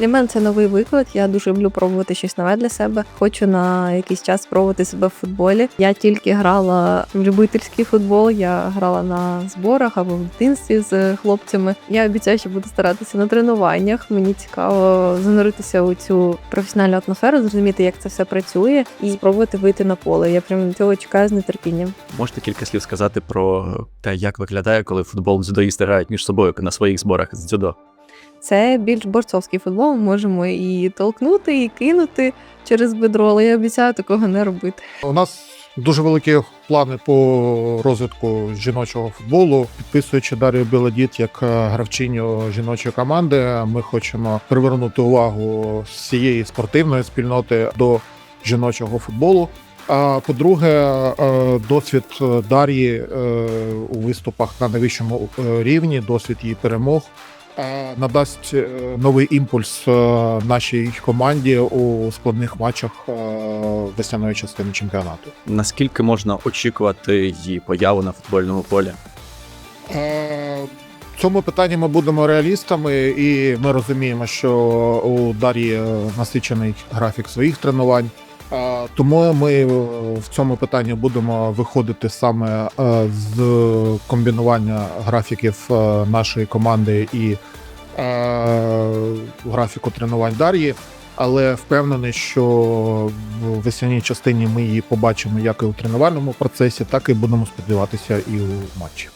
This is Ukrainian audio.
Для мене це новий виклик. Я дуже люблю пробувати щось нове для себе. Хочу на якийсь час спробувати себе в футболі. Я тільки грала в любительський футбол. Я грала на зборах або в дитинстві з хлопцями. Я обіцяю, що буду старатися на тренуваннях. Мені цікаво зануритися у цю професіональну атмосферу, зрозуміти, як це все працює, і спробувати вийти на поле. Я прям цього чекаю з нетерпінням. Можете кілька слів сказати про те, як виглядає, коли футбол дзюдоїсти грають між собою на своїх зборах з дзюдо? Це більш борцовський футбол. Ми можемо і толкнути, і кинути через бедро, але я обіцяю такого не робити. У нас дуже великі плани по розвитку жіночого футболу. Підписуючи Дар'ю Білодіт як е, гравчиню жіночої команди, ми хочемо привернути увагу всієї спортивної спільноти до жіночого футболу. А по-друге, е, досвід Дар'ї е, у виступах на найвищому рівні, досвід її перемог. Е, Надасть е, новий імпульс е, нашій команді у складних матчах весняної частини чемпіонату. Наскільки можна очікувати її появу на футбольному полі? В цьому питанні ми будемо реалістами, і ми розуміємо, що у Дар'ї насичений графік своїх тренувань. Тому ми е, в цьому питанні будемо виходити саме е, з комбінування графіків е, нашої команди і графіку тренувань Дар'ї. Але впевнений, що в весняній частині ми її побачимо як і у тренувальному процесі, так і будемо сподіватися і у матчі.